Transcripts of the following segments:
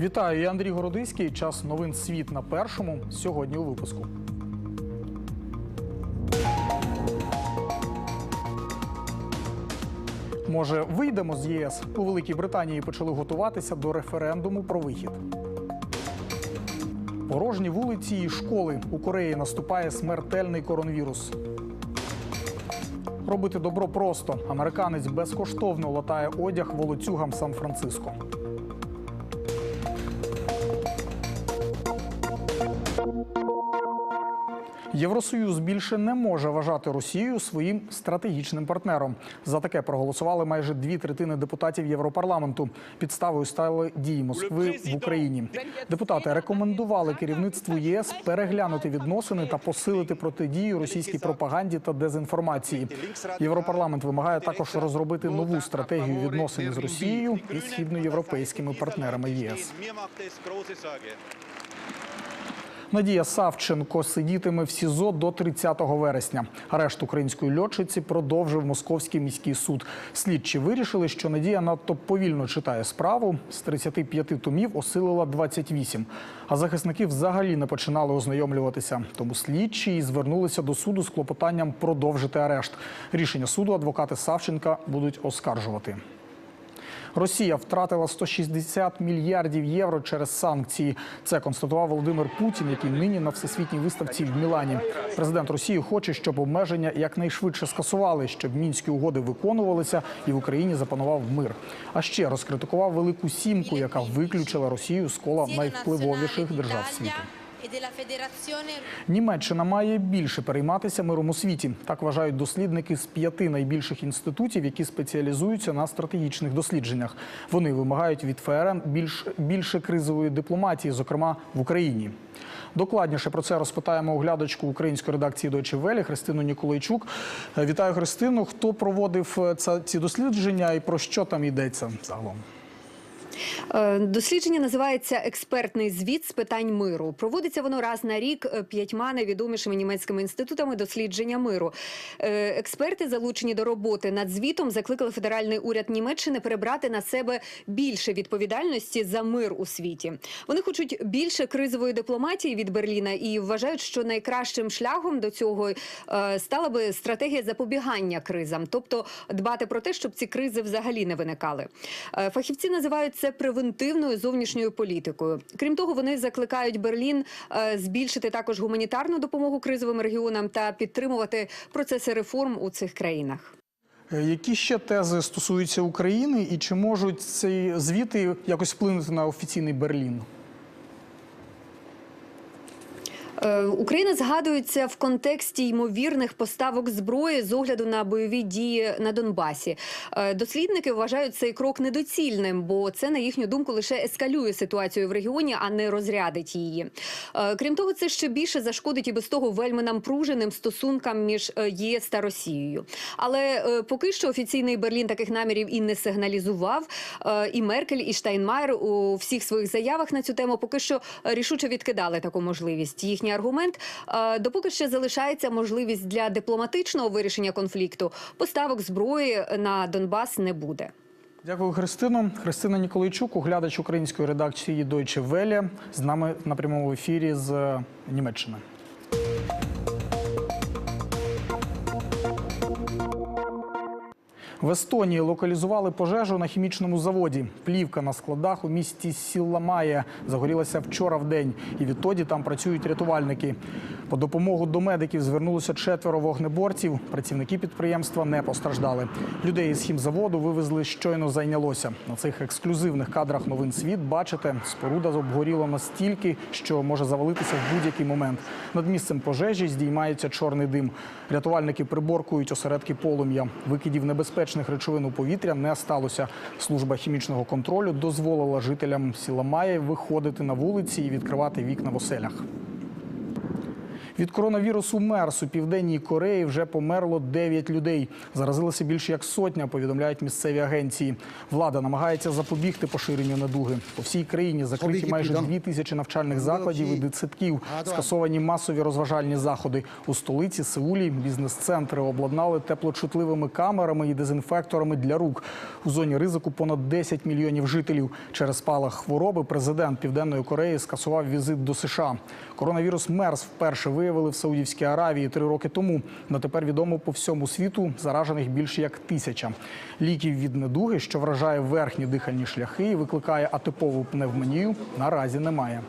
Вітаю, я Андрій Городиський. Час новин світ на першому. Сьогодні у випуску. Може, вийдемо з ЄС? У Великій Британії почали готуватися до референдуму про вихід. Порожні вулиці і школи у Кореї наступає смертельний коронавірус. Робити добро просто. Американець безкоштовно латає одяг волоцюгам Сан-Франциско. Євросоюз більше не може вважати Росію своїм стратегічним партнером. За таке проголосували майже дві третини депутатів Європарламенту. Підставою стали дії Москви в Україні. Депутати рекомендували керівництву ЄС переглянути відносини та посилити протидію російській пропаганді та дезінформації. Європарламент вимагає також розробити нову стратегію відносин з Росією і східноєвропейськими партнерами ЄС. Надія Савченко сидітиме в СІЗО до 30 вересня. Арешт української льотчиці продовжив московський міський суд. Слідчі вирішили, що Надія надто повільно читає справу. З 35 томів осилила 28. А захисники взагалі не починали ознайомлюватися. Тому слідчі і звернулися до суду з клопотанням продовжити арешт. Рішення суду адвокати Савченка будуть оскаржувати. Росія втратила 160 мільярдів євро через санкції. Це констатував Володимир Путін, який нині на всесвітній виставці в Мілані. Президент Росії хоче, щоб обмеження якнайшвидше скасували, щоб мінські угоди виконувалися і в Україні запанував мир. А ще розкритикував велику сімку, яка виключила Росію з кола найвпливовіших держав світу. Німеччина має більше перейматися миром у світі. Так вважають дослідники з п'яти найбільших інститутів, які спеціалізуються на стратегічних дослідженнях. Вони вимагають від ФРН більш більше кризової дипломатії, зокрема в Україні. Докладніше про це розпитаємо оглядачку української редакції Deutsche Welle Христину Ніколайчук. Е, Вітаю Христину. Хто проводив е, ці дослідження і про що там йдеться загалом? Е, Дослідження називається експертний звіт з питань миру. Проводиться воно раз на рік е, п'ятьма найвідомішими німецькими інститутами дослідження миру. Е, Експерти, залучені до роботи над звітом, закликали федеральний уряд Німеччини перебрати на себе більше відповідальності за мир у світі. Вони хочуть більше кризової дипломатії від Берліна і вважають, що найкращим шляхом до цього стала би стратегія запобігання кризам, тобто дбати про те, щоб ці кризи взагалі не виникали. Фахівці називають це превентивною зовнішньою політикою. Крім того, вони закликають Берлін е, збільшити також гуманітарну допомогу кризовим регіонам та підтримувати процеси реформ у цих країнах. Е, Які ще тези стосуються України, і чи можуть ці звіти якось вплинути на офіційний Берлін? Е, Україна згадується в контексті ймовірних поставок зброї з огляду на бойові дії на Донбасі. Е, Дослідники вважають цей крок недоцільним, бо це на їхню думку лише ескалює ситуацію в регіоні, а не розрядить її. Е, Крім того, це ще більше зашкодить і без того вельми напруженим стосункам між е, ЄС та Росією. Але е, поки що офіційний Берлін таких намірів і не сигналізував. Е, І Меркель, і Штайнмайер у всіх своїх заявах на цю тему поки що рішуче відкидали таку можливість. Їхній аргумент е, допоки ще залишається можливість для дипломатичного вирішення конфлікту. Поставок зброї на Донбас не буде. Дякую, Христину. Христина Ніколайчук, оглядач української редакції Deutsche Welle, з нами на прямому ефірі з Німеччини. В Естонії локалізували пожежу на хімічному заводі. Плівка на складах у місті Сілламає загорілася вчора в день, і відтоді там працюють рятувальники. По допомогу до медиків звернулося четверо вогнеборців. Працівники підприємства не постраждали. Людей із хімзаводу вивезли щойно зайнялося. На цих ексклюзивних кадрах новин світ бачите, споруда обгоріла настільки, що може завалитися в будь-який момент. Над місцем пожежі здіймається чорний дим. Рятувальники приборкують осередки полум'я. Викидів небезпечних речовин у повітря не сталося. Служба хімічного контролю дозволила жителям сіла Має виходити на вулиці і відкривати вікна в оселях. Від коронавірусу МЕРС у південній Кореї вже померло 9 людей. Заразилося більше як сотня, повідомляють місцеві агенції. Влада намагається запобігти поширенню недуги. По всій країні закриті майже 2 тисячі навчальних закладів і дитсадків. Скасовані масові розважальні заходи. У столиці Сеулі бізнес-центри обладнали теплочутливими камерами і дезінфекторами для рук. У зоні ризику понад 10 мільйонів жителів. Через спалах хвороби президент Південної Кореї скасував візит до США. Коронавірус МЕРС вперше виявили в Саудівській Аравії три роки тому. Дотепер відомо по всьому світу заражених більше як тисяча. Ліків від недуги, що вражає верхні дихальні шляхи і викликає атипову пневмонію, наразі немає.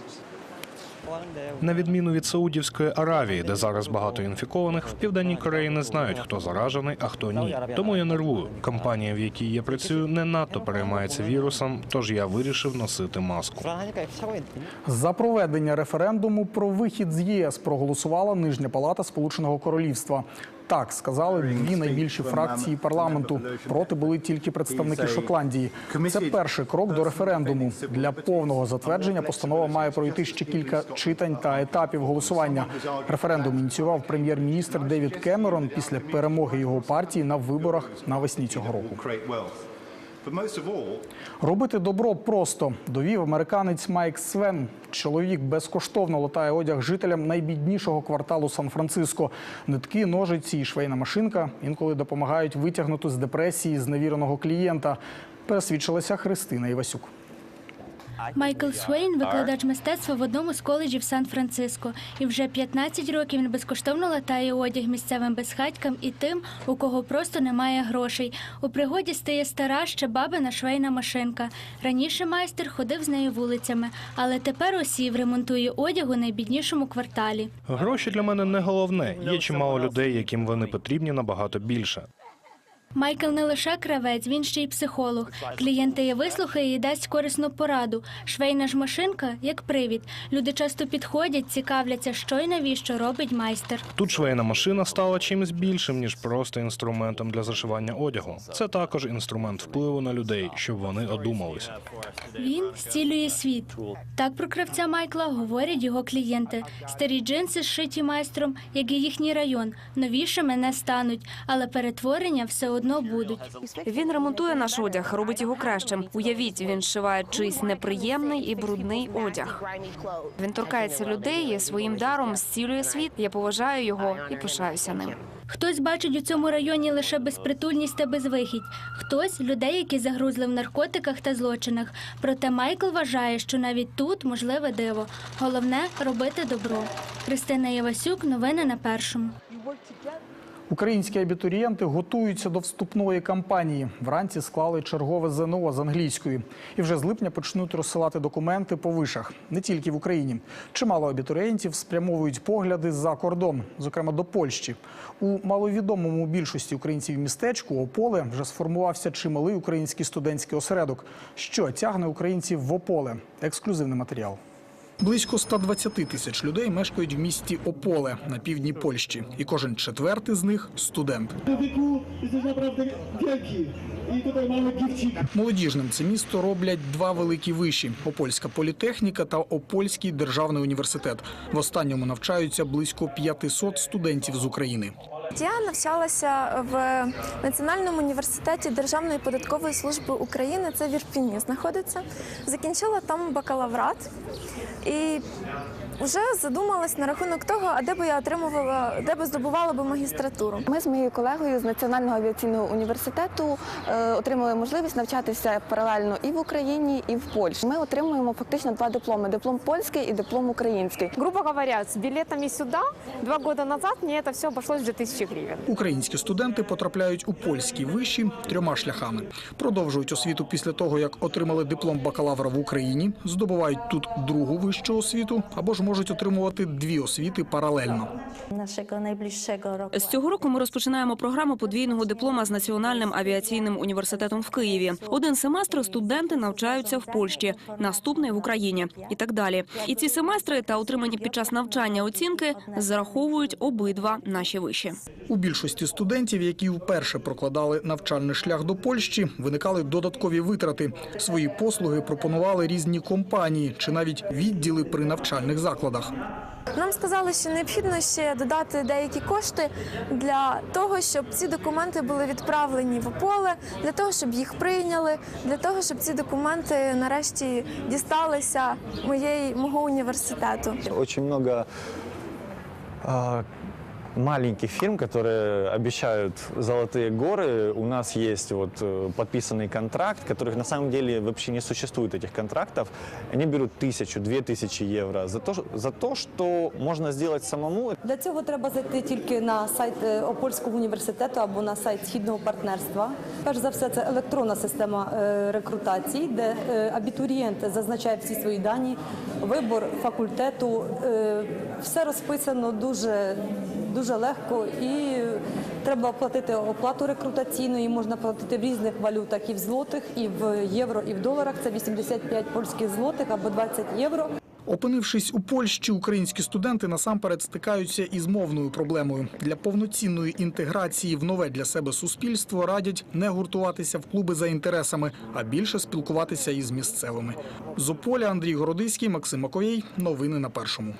На відміну від Саудівської Аравії, де зараз багато інфікованих, в південній Кореї не знають, хто заражений, а хто ні. Тому я нервую. Компанія, в якій я працюю, не надто переймається вірусом, тож я вирішив носити маску. За проведення референдуму про вихід з ЄС проголосувала нижня палата Сполученого Королівства. Так сказали дві найбільші фракції парламенту. Проти були тільки представники Шотландії. Це перший крок до референдуму. Для повного затвердження постанова має пройти ще кілька читань та етапів голосування. Референдум ініціював прем'єр-міністр Девід Кемерон після перемоги його партії на виборах навесні цього року. Робити добро просто довів американець Майк Свен. Чоловік безкоштовно латає одяг жителям найбіднішого кварталу Сан-Франциско. Нитки, ножиці і швейна машинка інколи допомагають витягнути з депресії зневіреного клієнта. Пересвідчилася Христина Івасюк. Майкл Свейн викладач мистецтва в одному з коледжів Сан-Франциско. І вже 15 років він безкоштовно латає одяг місцевим безхатькам і тим, у кого просто немає грошей. У пригоді стає стара ще бабина швейна машинка. Раніше майстер ходив з нею вулицями, але тепер осів ремонтує одяг у найбіднішому кварталі. Гроші для мене не головне. Є чимало людей, яким вони потрібні набагато більше. Майкл не лише кравець, він ще й психолог. Клієнти її вислухає і дасть корисну пораду. Швейна ж машинка як привід. Люди часто підходять, цікавляться, що й навіщо робить майстер. Тут швейна машина стала чимось більшим ніж просто інструментом для зашивання одягу. Це також інструмент впливу на людей, щоб вони одумались. Він зцілює світ. Так про кравця Майкла говорять його клієнти. Старі джинси зшиті майстром, як і їхній район. Новішими не стануть, але перетворення все одно будуть. Він ремонтує наш одяг, робить його кращим. Уявіть, він шиває чийсь неприємний і брудний одяг. Він торкається людей і своїм даром зцілює світ. Я поважаю його і пишаюся ним. Хтось бачить у цьому районі лише безпритульність та безвихідь, хтось людей, які загрузли в наркотиках та злочинах. Проте Майкл вважає, що навіть тут можливе диво. Головне робити добро. Христина Євасюк, новини на першому. Українські абітурієнти готуються до вступної кампанії. Вранці склали чергове ЗНО з англійської. І вже з липня почнуть розсилати документи по вишах. Не тільки в Україні. Чимало абітурієнтів спрямовують погляди за кордон, зокрема до Польщі. У маловідомому більшості українців містечку Ополе вже сформувався чималий український студентський осередок. Що тягне українців в Ополе? Ексклюзивний матеріал. Близько 120 тисяч людей мешкають в місті Ополе на півдні Польщі, і кожен четвертий з них студент. Молодіжним це місто роблять два великі виші: Опольська політехніка та Опольський державний університет. В останньому навчаються близько 500 студентів з України. Я навчалася в Національному університеті Державної податкової служби України. Це в Ірпіні знаходиться. Закінчила там бакалаврат і вже задумалась на рахунок того, а де би я отримувала, де би здобувала би магістратуру. Ми з моєю колегою з Національного авіаційного університету е, отримали можливість навчатися паралельно і в Україні, і в Польщі. Ми отримуємо фактично два дипломи: диплом польський і диплом український. Грубо говоря, с билетами сюда два года назад мне это все обошлось в 2000 гривен. Українські студенти потрапляють у польські виші трьома шляхами. Продовжують освіту після того, як отримали диплом бакалавра в Україні, здобувають тут другу вищу освіту або ж можуть отримувати дві освіти паралельно. З цього року ми розпочинаємо програму подвійного диплома з Національним авіаційним університетом в Києві. Один семестр студенти навчаються в Польщі, наступний в Україні і так далі. І ці семестри та отримані під час навчання оцінки зараховують обидва наші виші. У більшості студентів, які вперше прокладали навчальний шлях до Польщі, виникали додаткові витрати. Свої послуги пропонували різні компанії чи навіть відділи при навчальних закладах. Закладах. Нам сказали, що необхідно ще додати деякі кошти для того, щоб ці документи були відправлені в поле, для того, щоб їх прийняли, для того, щоб ці документи нарешті дісталися моєї мого університету. Очень много маленьких фирм, которые обещают золотые горы. У нас есть вот э, подписанный контракт, которых на самом деле вообще не существует этих контрактов. Они берут тысячу, две тысячи евро за то, за то, что можно сделать самому. Для цього треба зайти тільки на сайт е, Опольського університету або на сайт Східного партнерства. Перш за все, це електронна система е, рекрутації, де е, абітурієнт зазначає всі свої дані, вибор факультету. е, Все розписано дуже, дуже легко і треба оплатити оплату рекрутаційну, її можна платити в різних валютах, і в злотих, і в євро, і в доларах. Це 85 польських злотих або 20 євро. Опинившись у Польщі, українські студенти насамперед стикаються із мовною проблемою. Для повноцінної інтеграції в нове для себе суспільство радять не гуртуватися в клуби за інтересами, а більше спілкуватися із місцевими. З Ополя Андрій Городиський, Максим Маковєй. Новини на першому.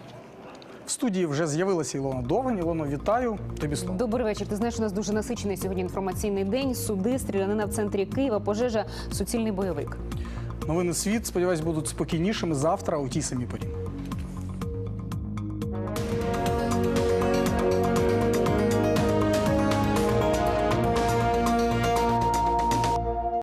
В студії вже з'явилася Ілона Довгань. Ілоно, вітаю. Тобі слово. Добрий вечір. Ти знаєш, у нас дуже насичений сьогодні інформаційний день. Суди, стрілянина в центрі Києва, пожежа, суцільний бойовик. Новини світ. Сподіваюсь, будуть спокійнішими завтра у тій самій порі.